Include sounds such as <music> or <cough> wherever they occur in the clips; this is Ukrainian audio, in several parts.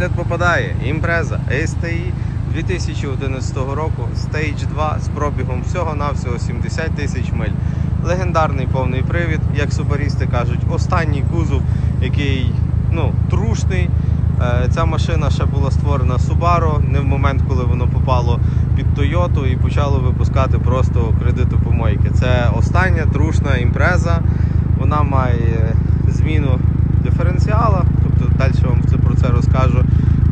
огляд попадає імпреза STI 2011 року Stage 2 з пробігом всього-навсього 70 тисяч миль. Легендарний повний привід, як субарісти кажуть, останній кузов, який ну, трушний. Е, Ця машина ще була створена Subaru, не в момент, коли воно попало під Toyota і почало випускати просто кредитопомойки. Це остання трушна імпреза. Вона має зміну диференціала, тобто далі вам це- розкажу.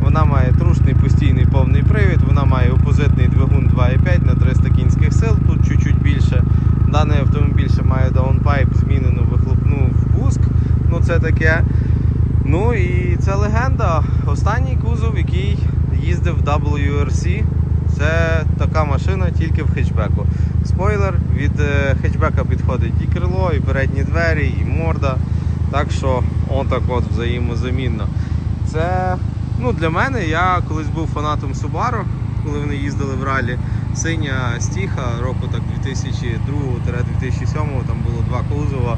Вона має трушний постійний повний привід, вона має опозитний двигун 2,5 на 300 кінських сил, тут чуть-чуть більше. Даний автомобіль ще має даунпайп, змінену вихлопну впуск. Ну це таке. Ну і це легенда. Останній кузов, який їздив в WRC. Це така машина тільки в хетчбеку. Спойлер, від е, хетчбека підходить і крило, і передні двері, і морда. Так що отак от взаємозамінно. Це ну, для мене, я колись був фанатом Subaru, коли вони їздили в ралі. Синя стіха року так 2002-2007 там було два кузова,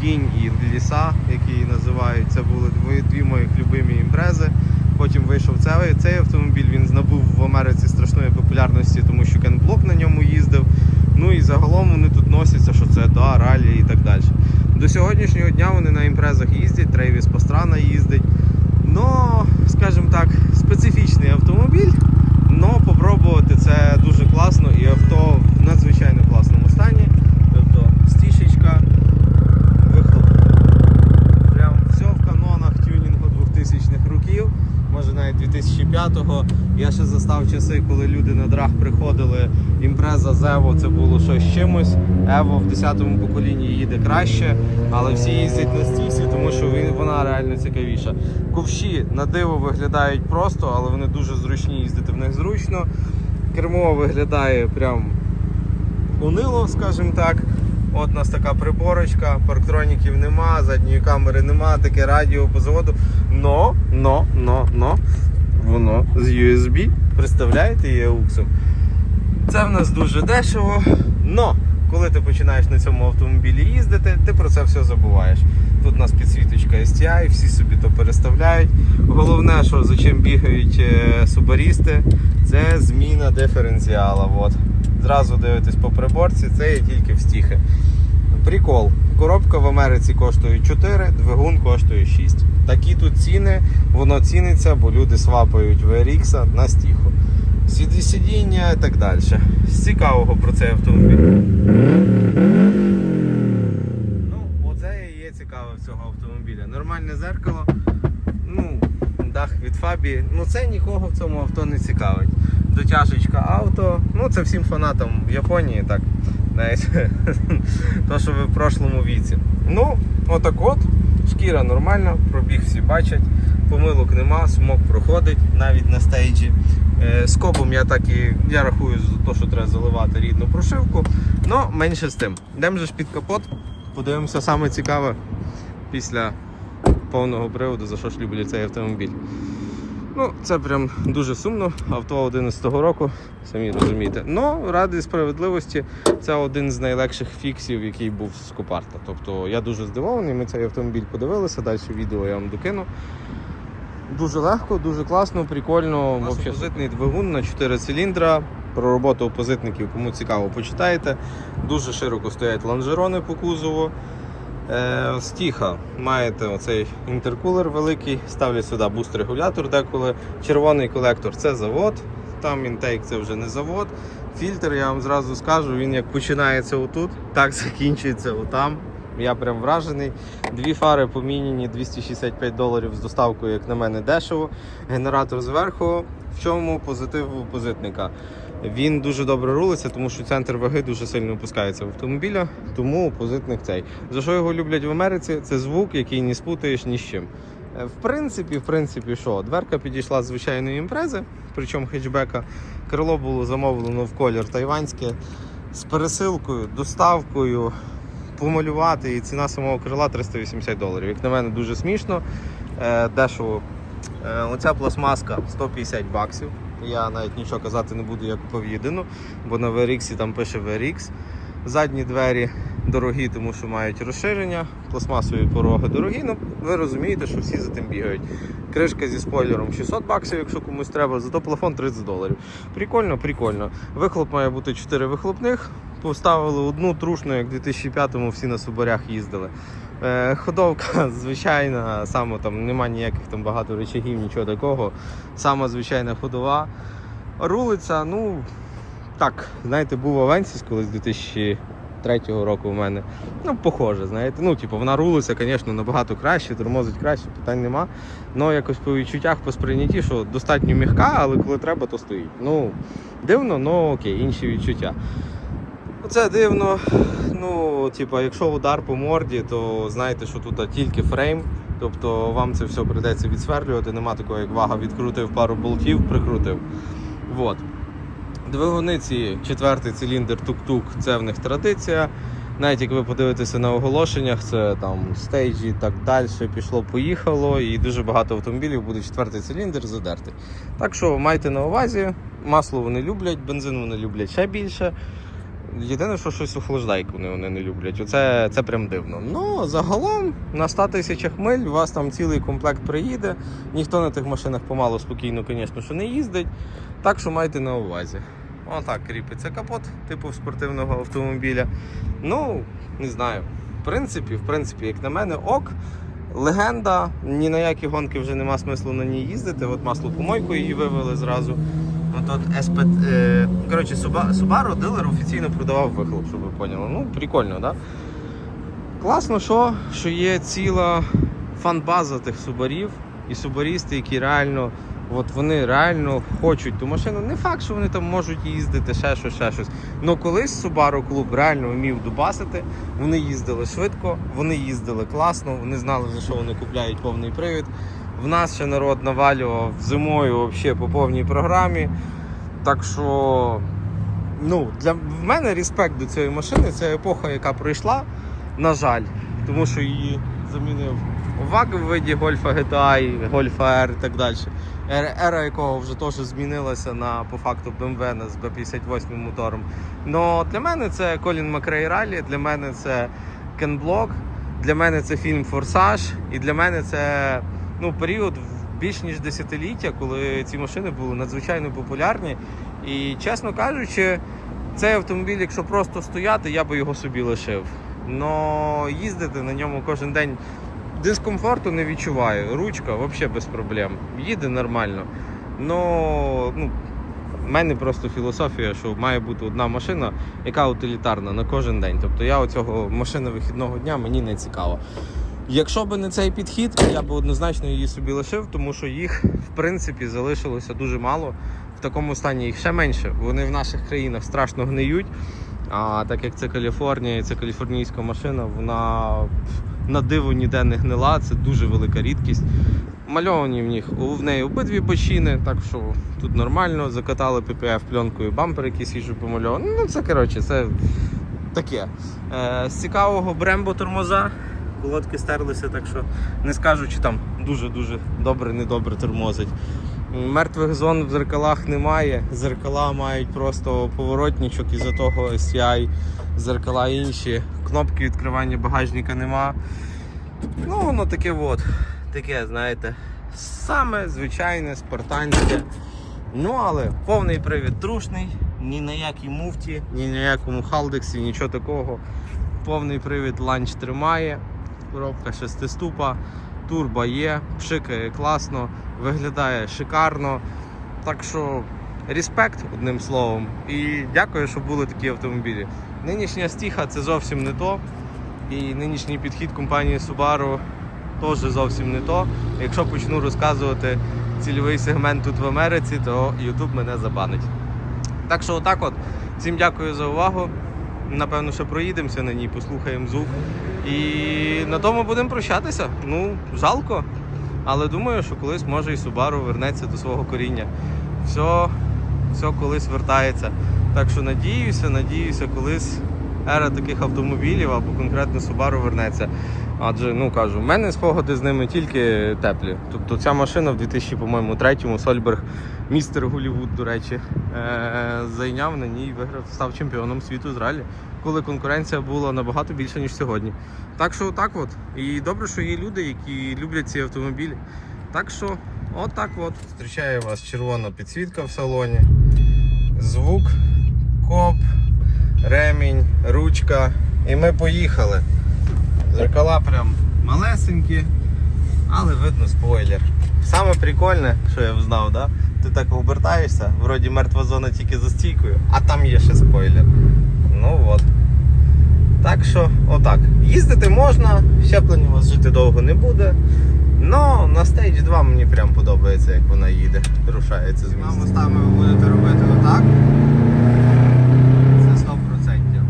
кінь і ліса, які її називають. Це були дві, моїх любимі імпрези. Потім вийшов цей, цей автомобіль, він набув в Америці страшної популярності, тому що Кен Блок на ньому їздив. Ну і загалом вони тут носяться, що це да, ралі і так далі. До сьогоднішнього дня вони на імпрезах їздять, Трейвіс Пастрана їздить. Ну, скажімо так, специфічний автомобіль, але попробувати це дуже класно і авто в надзвичайно класному стані. Тобто стішечка, вихлоп. Прям все в канонах тюнінгу 2000-х років, може навіть 2005-го. Я ще застав часи, коли люди на драг приходили. Імпреза з Evo це було щось чимось. Evo в 10-му поколінні їде краще, але всі їздять на стісі, тому що вона реально цікавіша. Ковші на диво виглядають просто, але вони дуже зручні, їздити в них зручно. Кермо виглядає прям унило, скажімо так. От у нас така приборочка, парктроніків нема, задньої камери нема, таке радіо по заводу. Но, но, но, но, воно з USB. Представляєте, є ауксом. Це в нас дуже дешево. Но коли ти починаєш на цьому автомобілі їздити, ти про це все забуваєш. Тут у нас підсвіточка STI, всі собі то переставляють. Головне, що за чим бігають е, субарісти, це зміна диференціала. От. Зразу дивитесь по приборці, це є тільки встіхи. Прикол. Коробка в Америці коштує 4, двигун коштує 6. Такі тут ціни, воно ціниться, бо люди свапають VRX на стіху. Сіді сидіння і так далі. З цікавого про цей автомобіль. Ну, оце і є цікаве в цього автомобіля. Нормальне зеркало, ну, дах від Фабі. Ну це нікого в цьому авто не цікавить. Дотяжечка авто. Ну це всім фанатам в Японії так. Навіть <laughs> то, що ви в прошлому віці. Ну, отак от. Шкіра нормальна, пробіг всі бачать, помилок нема, смок проходить навіть на стейджі. Е, З кобом я так і я рахую за те, що треба заливати рідну прошивку. Ну, менше з тим. Йдемо ж під капот, подивимося саме цікаве після повного приводу, за що ж люблю цей автомобіль. Ну, це прям дуже сумно. Авто 11-го року, самі розумієте. Ну, ради справедливості, це один з найлегших фіксів, який був з Купарта. Тобто я дуже здивований. Ми цей автомобіль подивилися, далі відео я вам докину. Дуже легко, дуже класно, прикольно. Опозитний двигун на 4 циліндра. Про роботу опозитників, кому цікаво, почитайте. Дуже широко стоять лонжерони по кузову. Е, стіха. Маєте оцей інтеркулер великий, ставлять сюди буст-регулятор деколи. Червоний колектор це завод, там інтейк це вже не завод. Фільтр, я вам зразу скажу, він як починається отут, так закінчується отам. Я прям вражений. Дві фари поміняні 265 доларів з доставкою, як на мене, дешево. Генератор зверху. В чому позитив опозитника? Він дуже добре рулиться, тому що центр ваги дуже сильно опускається в автомобіля, тому опозитник цей. За що його люблять в Америці? Це звук, який не спутаєш ні з чим. Е, В принципі, в принципі, що? Дверка підійшла з звичайної імпрези, причому хетчбека. Крило було замовлено в колір тайванське з пересилкою, доставкою, помалювати. І ціна самого крила 380 доларів. Як на мене, дуже смішно, е, дешево. Е, Оця пластмаска 150 баксів. Я навіть нічого казати не буду, я купив єдину, бо на VRX там пише VRX. Задні двері дорогі, тому що мають розширення, пластмасові пороги дорогі. Ну, ви розумієте, що всі за тим бігають. Кришка зі спойлером 600 баксів, якщо комусь треба, зато плафон 30 доларів. Прикольно, прикольно. Вихлоп має бути 4 вихлопних. Поставили одну трушну, як в 2005-му всі на субарях їздили. Е, Ходовка <laughs> звичайна, саме там нема ніяких там багато речагів, нічого такого. Сама звичайна ходова. Рулиця, ну так, знаєте, був Авенсіс колись 2003 року у мене. Ну, похоже, знаєте. Ну, типу, вона рулиться, звісно, набагато краще, тормозить краще, питань нема. Ну, якось по відчуттях, по сприйнятті, що достатньо м'яка, але коли треба, то стоїть. Ну, дивно, ну окей, інші відчуття. Це дивно. Ну, типу, якщо удар по морді, то знаєте, що тут тільки фрейм. Тобто вам це все прийдеться відсверлювати. Нема такого, як вага відкрутив пару болтів, прикрутив. Вот. Двигуни ці четвертий циліндр тук-тук, це в них традиція. Навіть як ви подивитеся на оголошеннях, це там стейджі і так далі, пішло-поїхало, і дуже багато автомобілів буде четвертий циліндр задертий. Так що майте на увазі, масло вони люблять, бензин вони люблять ще більше. Єдине, що щось охлаждайку вони, вони не люблять. Оце це прям дивно. Ну, загалом на 100 тисячах миль у вас там цілий комплект приїде. Ніхто на тих машинах помало спокійно, звісно, що не їздить. Так що майте на увазі. Отак кріпиться капот, типу спортивного автомобіля. Ну, не знаю. В принципі, в принципі, як на мене, ок. Легенда, ні на які гонки вже нема смислу на ній їздити. От масло помойку її вивели зразу. От от СП... Е... Коротше, Subaru дилер офіційно продавав вихлоп, щоб ви поняли. Ну, прикольно, так? Да? Класно, що, що є ціла фан-база тих субарів і субарісти, які реально, от вони реально хочуть ту машину. Не факт, що вони там можуть їздити, ще щось, ще щось. Ну колись Subaru клуб реально вмів дубасити. Вони їздили швидко, вони їздили класно, вони знали, за що вони купляють повний привід. В нас ще народ навалював зимою взагалі по повній програмі. Так що, ну, для в мене респект до цієї машини. Це епоха, яка пройшла, на жаль, тому що її замінив ВАГ в виді Гольфа GTI, Гольфа R і так далі. Ера, якого вже теж змінилася на по факту BMW з B58 мотором. Но для мене це Колін Макрей Ралі, для мене це Кен Блок, для мене це фільм Форсаж, і для мене це ну, період більш ніж десятиліття, коли ці машини були надзвичайно популярні. І чесно кажучи, цей автомобіль, якщо просто стояти, я би його собі лишив. Но їздити на ньому кожен день дискомфорту не відчуваю. Ручка взагалі без проблем. Їде нормально. Но ну, в мене просто філософія, що має бути одна машина, яка утилітарна на кожен день. Тобто я оцього машини вихідного дня мені не цікаво. Якщо б не цей підхід, я б однозначно її собі лишив, тому що їх в принципі залишилося дуже мало. В такому стані їх ще менше. Вони в наших країнах страшно гниють. А так як це Каліфорнія, це каліфорнійська машина, вона на диво ніде не гнила, це дуже велика рідкість. Мальовані в них в неї обидві бочини, так що тут нормально. Закатали PPF пленкою бампер, який свіжо помальований. Ну це коротше, це таке. Е, з цікавого Брембо тормоза. Колодки стерлися, так що не скажу, чи там дуже-дуже добре, недобре тормозить. Мертвих зон в зеркалах немає. Зеркала мають просто поворотничок, із-за того SCI, зеркала інші. Кнопки відкривання багажника нема. Ну, воно таке от. Таке, знаєте, саме звичайне, спартанське. Ну, але повний привід трушний, ні на якій муфті, ні на якому халдексі, нічого такого. Повний привід ланч тримає, коробка шестиступа, турбо є, пшикає класно, виглядає шикарно. Так що респект, одним словом. І дякую, що були такі автомобілі. Нинішня стіха це зовсім не то. І нинішній підхід компанії Subaru теж зовсім не то. Якщо почну розказувати цільовий сегмент тут в Америці, то YouTube мене забанить. Так що отак от. Всім дякую за увагу. Напевно, що проїдемося на ній, послухаємо звук. І на тому будемо прощатися. Ну, жалко. Але думаю, що колись може і Subaru вернеться до свого коріння. Все, все колись вертається. Так що надіюся, надіюся, колись ера таких автомобілів або конкретно Subaru вернеться. Адже, ну кажу, в мене спогади з ними тільки теплі. Тобто ця машина в 2000, по-моєму, третьому Сольберг, містер Голівуд, до речі, е- зайняв на ній, виграв, став чемпіоном світу з ралі, коли конкуренція була набагато більша, ніж сьогодні. Так що так от. І добре, що є люди, які люблять ці автомобілі. Так що, отак от. Зустрічає вас червона підсвітка в салоні, звук, коп, ремінь, ручка. І ми поїхали. Зеркала прям малесенькі, але видно спойлер. Саме прикольне, що я взнав, да? ти так обертаєшся, вроді мертва зона тільки за стійкою, а там є ще спойлер. Ну от. Так що, отак. Їздити можна, щеплення у вас жити довго не буде. Но на Stage 2 мені прям подобається, як вона їде, рушається з місця. Ви будете робити отак. Це 100%.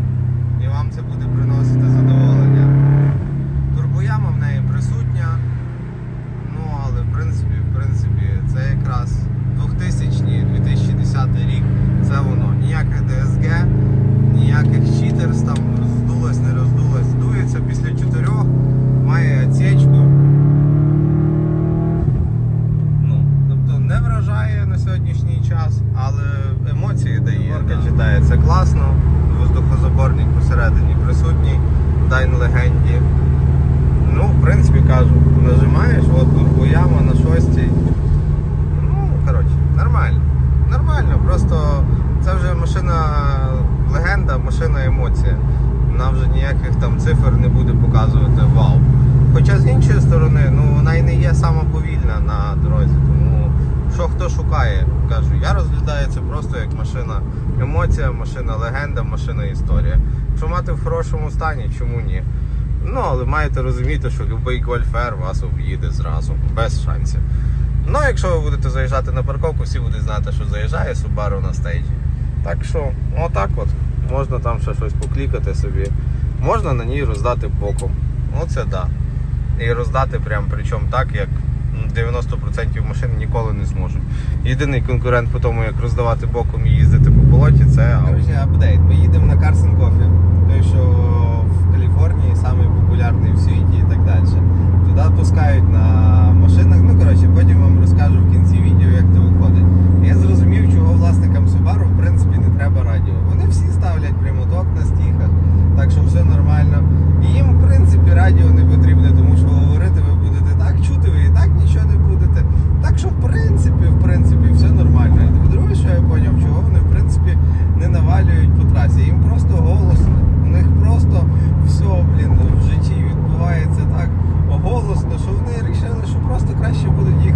І вам це буде приносити задоволення. Турбояма в неї присутня. Ну, але в принципі, в принципі, це якраз 2000-2010 рік. Це воно. Ніяких DSG, ніяких читерс, там роздулось, не роздулось. Дується після чотирьох, має отсечку. Ну, тобто не вражає на сьогоднішній час, але емоції дає. Горка читається класно, воздухозаборник посередині присутній, Дайн легенді. Ну, в принципі, кажу, нажимаєш, от турбояма на шостій. Ну, коротше, нормально. Нормально, просто це вже машина легенда, машина емоція. Вона вже ніяких там цифр не буде показувати вау. Хоча з іншої сторони, ну вона і не є сама повільна на дорозі. Тому що хто шукає, кажу, я розглядаю це просто як машина емоція, машина легенда, машина історія. Якщо мати в хорошому стані, чому ні? Ну, але маєте розуміти, що будь-який гольфер вас об'їде зразу, без шансів. Ну, якщо ви будете заїжджати на парковку, всі будуть знати, що заїжджає Subaru на стейджі. Так що, отак от. Можна там ще щось поклікати собі. Можна на ній роздати боком. Оце да. І роздати прям причому так, як 90% машин ніколи не зможуть. Єдиний конкурент по тому, як роздавати боком і їздити по болоті, це Друзі, апдейт. Ми їдемо на Carson Coffee, той, що в Каліфорнії самий популярний в світі і так далі. Туди пускають на машинах. Ну коротше, потім вам розкажу в кінці відео, як це виходить. Я зрозумів, чого власникам Subaru в принципі не треба радіо. Вони всі ставлять прямоток на стіхах, так що все нормально. І їм, в принципі, радіо не потрібне, тому що говорити ви будете так, чути ви і так нічого не будете. Так що, в принципі, в принципі, все нормально. І друге, що я зрозумів, чого вони в принципі не навалюють по трасі. Їм просто голосно. У них просто все, блін, в житті відбувається так голосно, що вони вирішили, краще будуть їхати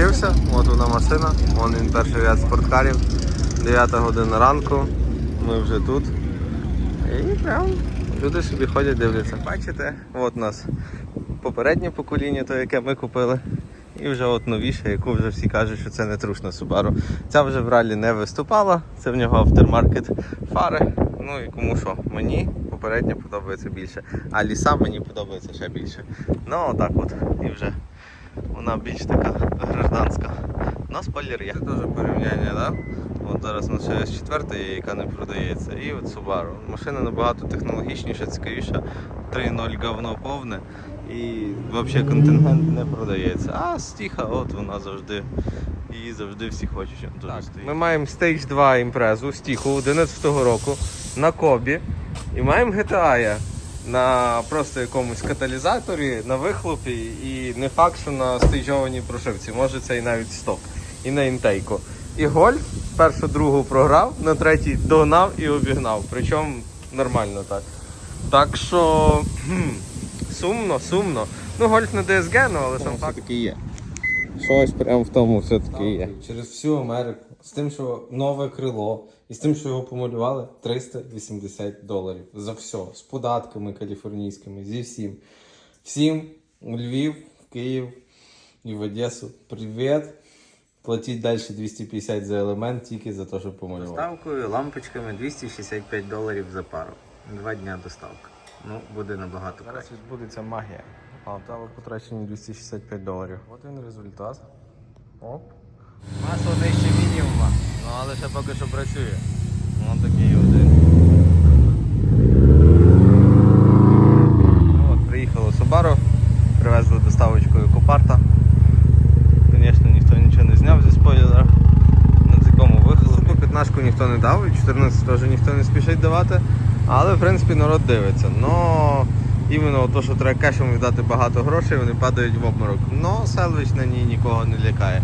Бізнес-план от вона машина, вон він перший ряд спорткарів, 9 година ранку, ми вже тут. І прям люди собі ходять, дивляться. Бачите, от у нас попереднє покоління, то яке ми купили. І вже от новіше, яку вже всі кажуть, що це не трушна Subaru. Ця вже в ралі не виступала, це в нього автермаркет фари. Ну і кому що, мені попередня подобається більше. А ліса мені подобається ще більше. Ну отак от. І вже вона більш така гражданська. На спойлер є. Це теж порівняння, да? От зараз у нас ще є четверта є, яка не продається. І от Subaru. Машина набагато технологічніша, цікавіша. 3.0 говно повне. І взагалі контингент не продається. А стіха, от вона завжди. Її завжди всі хочуть. дуже стоїть. Ми маємо Stage 2 імпрезу стіху 11-го року на Кобі. І маємо GTA на просто якомусь каталізаторі, на вихлопі, і не факт, що на стейджованій прошивці. Може це і навіть сток. І на інтейку. І гольф першу другу програв, на третій догнав і обігнав. Причому нормально так. Так що хм, сумно, сумно. Ну, гольф не DSG, ну але сам факт таки є. Щось прямо в тому все-таки є. Через всю Америку. З тим, що нове крило, і з тим, що його помалювали, 380 доларів за все. З податками каліфорнійськими, зі всім. Всім у Львів, в Київ і в Одесу. Привіт! Платіть далі 250 за елемент тільки за те, що помалювали. Доставкою, лампочками 265 доларів за пару. Два дня доставка. Ну, буде набагато Зараз краще. відбудеться магія. А там потрачені 265 доларів. От він результат. Оп. Масло нижче. Ну але ще поки що працює. Вон такий один. Ну, от, приїхало Subaru, привезли доставочкою Копарта. Звісно, ніхто нічого не зняв зі спойлера. На такому вихлопі. По 15 ніхто не дав, і 14 теж ніхто не спішить давати. Але в принципі народ дивиться. Но іменно то, що треба кешем віддати багато грошей, вони падають в обморок. Но селвич на ній нікого не лякає.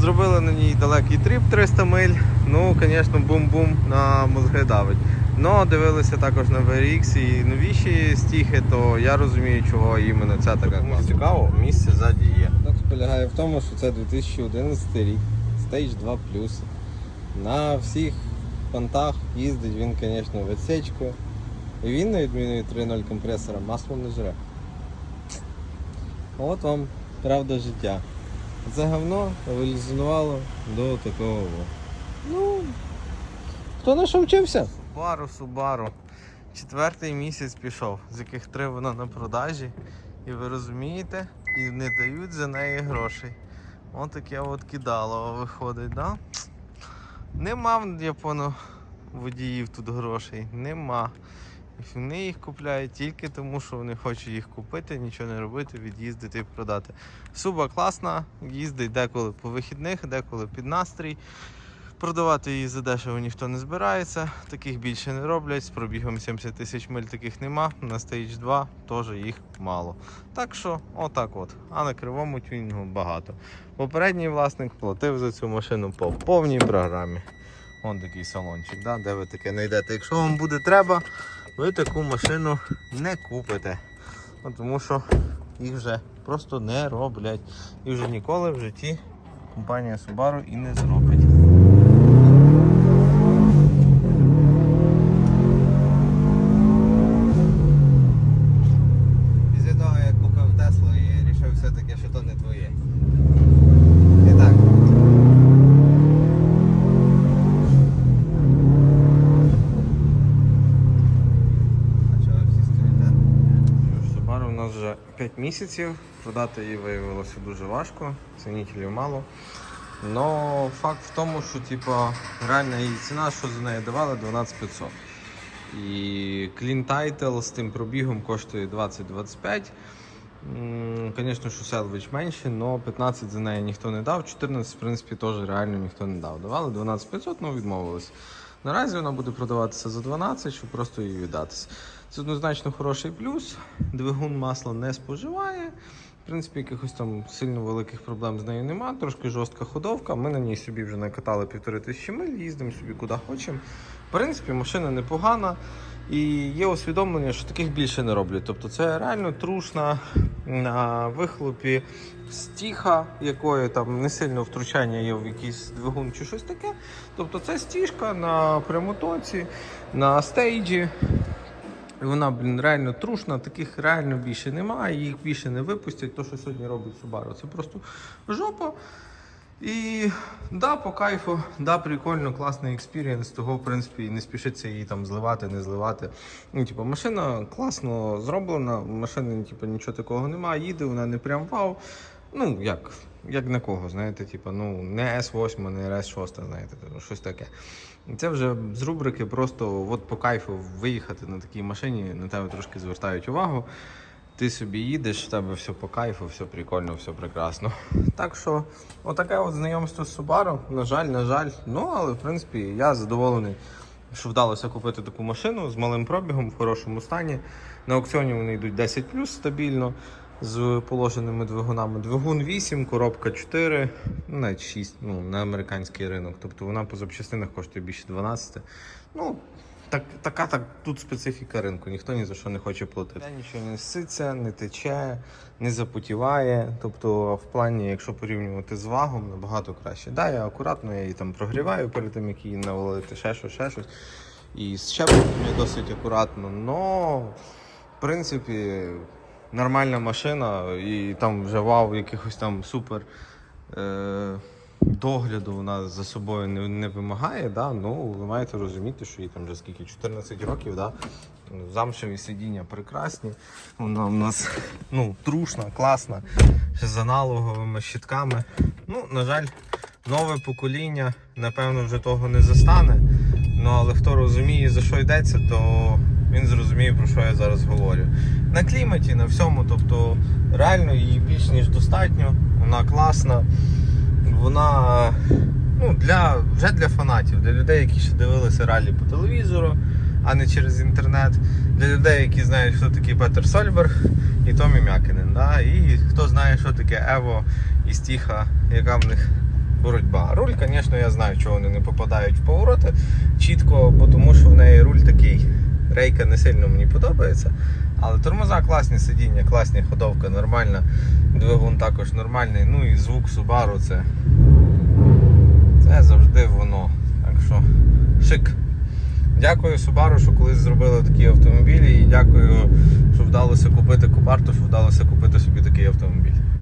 Зробили на ній далекий тріп 300 миль. Ну, звісно, бум-бум на мозги давить. Ну, дивилися також на VRX і новіші стіхи, то я розумію, чого іменно ця така класна. Цікаво, місце ззаді є. Так полягає в тому, що це 2011 рік, Stage 2 На всіх понтах їздить він, звісно, в відсечку. І він, на відміну від 3.0 компресора, масло не жре. От вам правда життя. Це говно еволюціонувало до такого. Ну, хто на що вчився? Субару, Субару. Четвертий місяць пішов, з яких три вона на продажі. І ви розумієте, і не дають за неї грошей. Ось таке от кидало виходить, да? Нема в японо водіїв тут грошей. Нема. Вони їх купляють тільки тому, що вони хочуть їх купити, нічого не робити, від'їздити і продати. Суба класна, їздить деколи по вихідних, деколи під настрій. Продавати її за дешево ніхто не збирається, таких більше не роблять. З пробігом 70 тисяч миль таких нема. На Stage 2 теж їх мало. Так що, отак от. А на кривому тюнінгу багато. Попередній власник платив за цю машину по повній програмі. Вон такий салончик, да, де ви таке знайдете. Якщо вам буде треба, ви таку машину не купите. Тому що їх вже просто не роблять. І вже ніколи в житті компанія Subaru і не зробить. Вже 5 місяців. Продати її виявилося дуже важко, цінителів мало. Но факт в тому, що типа, реальна її ціна, що за неї давали, 12500. І Clean Title з тим пробігом коштує 20-25. Звісно, що селвич менше, але 15 за неї ніхто не дав, 14, в принципі, теж реально ніхто не дав. Давали 12500, але відмовились. Наразі вона буде продаватися за 12, щоб просто її віддатися. Це однозначно хороший плюс. Двигун масла не споживає. В принципі, якихось там сильно великих проблем з нею нема. Трошки жорстка ходовка. Ми на ній собі вже накатали півтори тисячі миль, їздимо собі куди хочемо. В принципі, машина непогана. І є усвідомлення, що таких більше не роблять. Тобто це реально трушна на вихлопі стіха, якої там не сильно втручання є в якийсь двигун чи щось таке. Тобто це стіжка на прямотоці, на стейджі. І Вона, блін, реально трушна, таких реально більше немає, їх більше не випустять. То, що сьогодні робить Subaru, це просто жопа. І да, по кайфу, да, прикольно, класний експірієнс, того, в принципі, і не спішиться її там зливати, не зливати. Ну, типу, машина класно зроблена, машини, типу, нічого такого немає, їде, вона не прям вау. Ну, як, як на кого, знаєте, типу, ну, не S8, не RS6, знаєте, ну, щось таке. Це вже з рубрики просто от по кайфу виїхати на такій машині, на тебе трошки звертають увагу. Ти собі їдеш, в тебе все по кайфу, все прикольно, все прекрасно. Так що, отаке от знайомство з Subaru. На жаль, на жаль. Ну, але в принципі я задоволений, що вдалося купити таку машину з малим пробігом в хорошому стані. На аукціоні вони йдуть 10 стабільно з положеними двигунами. Двигун 8, коробка 4, ну, навіть 6 ну, на американський ринок. Тобто вона по запчастинах коштує більше 12. Ну, так, така так тут специфіка ринку, ніхто ні за що не хоче платити. Нічого не ситься, не тече, не запотіває. Тобто, в плані, якщо порівнювати з вагом, набагато краще. Да, я акуратно я її там прогріваю перед тим, як її навалити, ще щось, ще щось. І з щепленням досить акуратно. Но, в принципі, нормальна машина, і там вже вау, якихось там супер. Е- догляду вона за собою не, не вимагає, да? ну ви маєте розуміти, що їй там вже скільки 14 років, да? Замшеві сидіння прекрасні. Вона у нас ну, трушна, класна, ще з аналоговими щитками. Ну, на жаль, нове покоління, напевно, вже того не застане. Ну, але хто розуміє, за що йдеться, то він зрозуміє, про що я зараз говорю. На кліматі, на всьому, тобто реально її більш ніж достатньо, вона класна вона ну, для, вже для фанатів, для людей, які ще дивилися ралі по телевізору, а не через інтернет. Для людей, які знають, хто такий Петер Сольберг і Томі Мякінен. Да? І хто знає, що таке Ево і Стіха, яка в них боротьба. Руль, звісно, я знаю, чого вони не попадають в повороти чітко, тому що в неї руль такий. Рейка не сильно мені подобається. Але тормоза класні, сидіння, класні, ходовка нормальна, двигун також нормальний. Ну і звук Subaru це, це завжди воно. Так що шик. Дякую Subaru, що колись зробили такі автомобілі. І дякую, що вдалося купити Купарту, що вдалося купити собі такий автомобіль.